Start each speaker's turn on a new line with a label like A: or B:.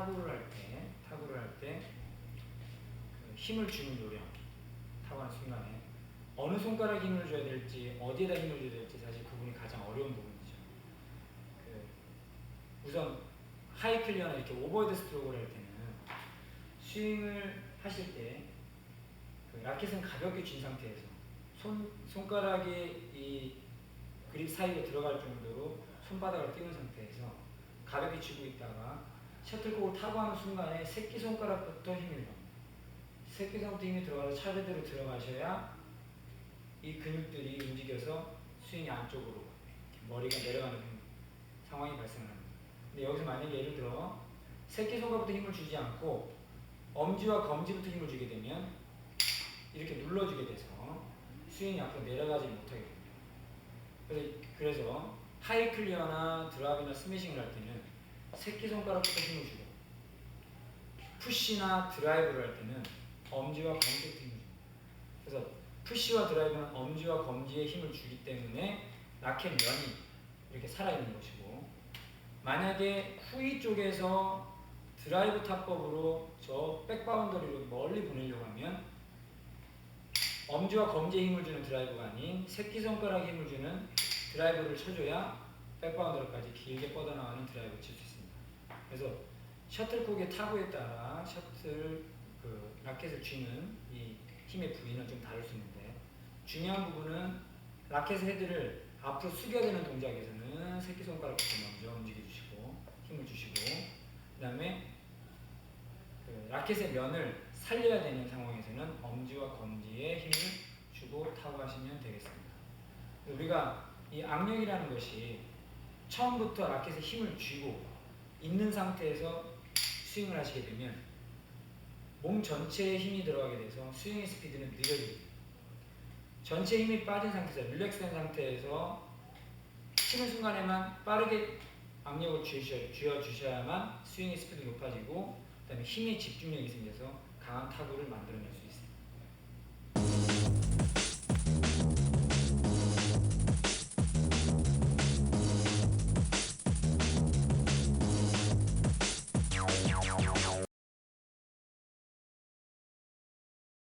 A: 타구를 할 때, 타구를 할때 그 힘을 주는 요령, 타구하는 순간에 어느 손가락 힘을 줘야 될지 어디에다 힘을 줘야 될지 사실 구분이 가장 어려운 부분이죠. 그 우선 하이 클리어나 이렇게 오버헤드 스트로크를 할 때는 스윙을 하실 때 그 라켓은 가볍게 쥔 상태에서 손 손가락이 이 그립 사이에 들어갈 정도로 손바닥을 띄운 상태에서 가볍게 쥐고 있다가 셔틀콕을 타고 하는 순간에 새끼 손가락부터 힘을 줍니다. 새끼 손부터 힘이 들어가서 차례대로 들어가셔야 이 근육들이 움직여서 스윙이 안쪽으로 머리가 내려가는 상황이 발생합니다. 근데 여기서 만약에 예를 들어 새끼 손가락부터 힘을 주지 않고 엄지와 검지부터 힘을 주게 되면 이렇게 눌러주게 돼서 스윙이 앞으로 내려가지 못하게 됩니다. 그래서 하이 클리어나 드랍이나 스매싱을 할 때는 새끼손가락부터 힘을 주고 푸시나 드라이브를 할 때는 엄지와 검지부터 힘을 줍니다. 그래서 푸시와 드라이브는 엄지와 검지에 힘을 주기 때문에 라켓 면이 이렇게 살아있는 것이고 만약에 후위 쪽에서 드라이브 탑법으로 저 백바운더리로 멀리 보내려고 하면 엄지와 검지에 힘을 주는 드라이브가 아닌 새끼손가락에 힘을 주는 드라이브를 쳐줘야 백바운더리까지 길게 뻗어나가는 드라이브를 칠수 있습니다. 그래서 셔틀콕의 타구에 따라 셔틀 그 라켓을 쥐는 이 힘의 부위는 좀 다를 수 있는데 중요한 부분은 라켓 헤드를 앞으로 숙여야 되는 동작에서는 새끼손가락부터 먼저 움직여 주시고 힘을 주시고 그 다음에 그 라켓의 면을 살려야 되는 상황에서는 엄지와 검지에 힘을 주고 타고 하시면 되겠습니다. 우리가 이 악력이라는 것이 처음부터 라켓에 힘을 쥐고 있는 상태에서 스윙을 하시게 되면 몸 전체에 힘이 들어가게 돼서 스윙의 스피드는 느려집니다. 전체 힘이 빠진 상태에서 릴렉스된 상태에서 치는 순간에만 빠르게 악력을 쥐셔, 쥐어 주셔야만 스윙의 스피드 높아지고 그다음에 힘의 집중력이 생겨서 강한 타구를 만들어낼 수 있습니다.